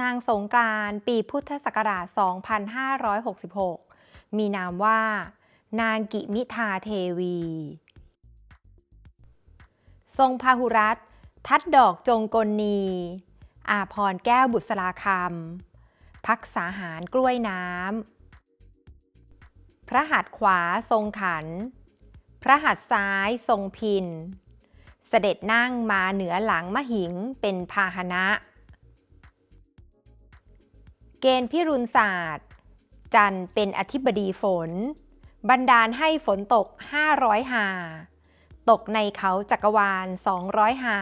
นางสงกรานต์ปีพุทธศักราช 2566 มีนามว่า นางกิมิทาเทวี ทรงพาหุรัตทัดดอกจงกลนีอาพรแก้วบุษราคำพักษาหารกล้วยน้ำ พระหัตถ์ขวาทรงขัน พระหัตถ์ซ้ายทรงพิน เสด็จนั่งมาเหนือหลังมหิงเป็นพาหนะ กณฑ์พิรุณศาสตร์ จันเป็นอธิบดีฝน บันดาลให้ฝนตก 500 หา ตกในเขาจักรวาล 200 หา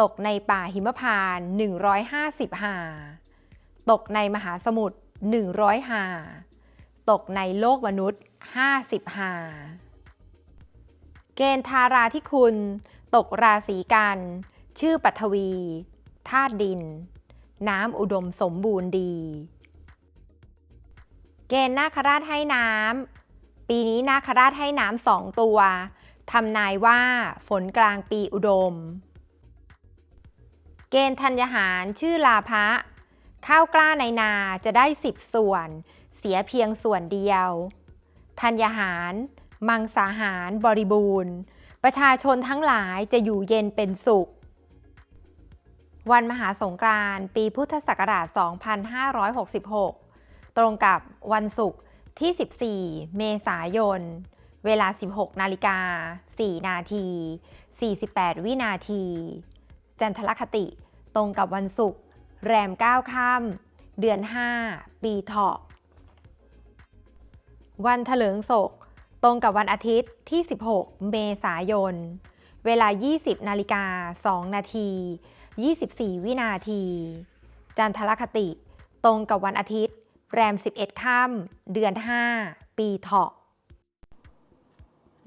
ตกในป่าหิมพาน 150 หา ตกในมหาสมุทร 100 หา ตกในโลกมนุษย์ 50 หา เกณฑ์ทาราที่คุณ ตกราศีกัน ชื่อปัทวี ธาตุดิน น้ำอุดมสมบูรณ์ดี เกณฑ์นาคราชให้น้ำ ปีนี้นาคราชให้น้ำสองตัวทำนายว่าฝนกลางปีอุดม เกณฑ์ธัญญหารชื่อลาภะข้าวกล้าในนาจะได้สิบส่วน เสียเพียงส่วนเดียว ธัญญหาร มังสาหารบริบูรณ์ ประชาชนทั้งหลายจะอยู่เย็นเป็นสุข วันมหาสงกรานต์ปีพุทธศักราช 2566 ตรงกับวันศุกร์ที่ 14 เมษายน เวลา 16 นาฬิกา 4 นาที 48 วินาที จันทรคติ ตรงกับวันศุกร์แรม 9 ค่ำเดือน 5 ปีเถาะ วันเถลิงศก ตรงกับวันอาทิตย์ที่ 16 เมษายน เวลา 20 นาฬิกา 2 นาที 24 วินาที จันทรคติ ตรงกับวันอาทิตย์ แรม 11 ค่ำเดือน 5 ปีเถาะ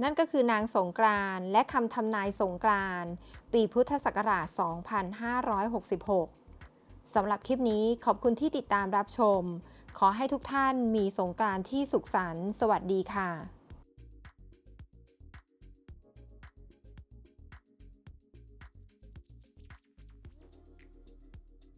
นั่นก็คือนางสงกรานต์และคำทำนายสงกรานต์ปีพุทธศักราช 2566 สำหรับคลิปนี้ขอบคุณที่ติดตามรับชม ขอให้ทุกท่านมีสงกรานต์ที่สุขสันต์สวัสดีค่ะ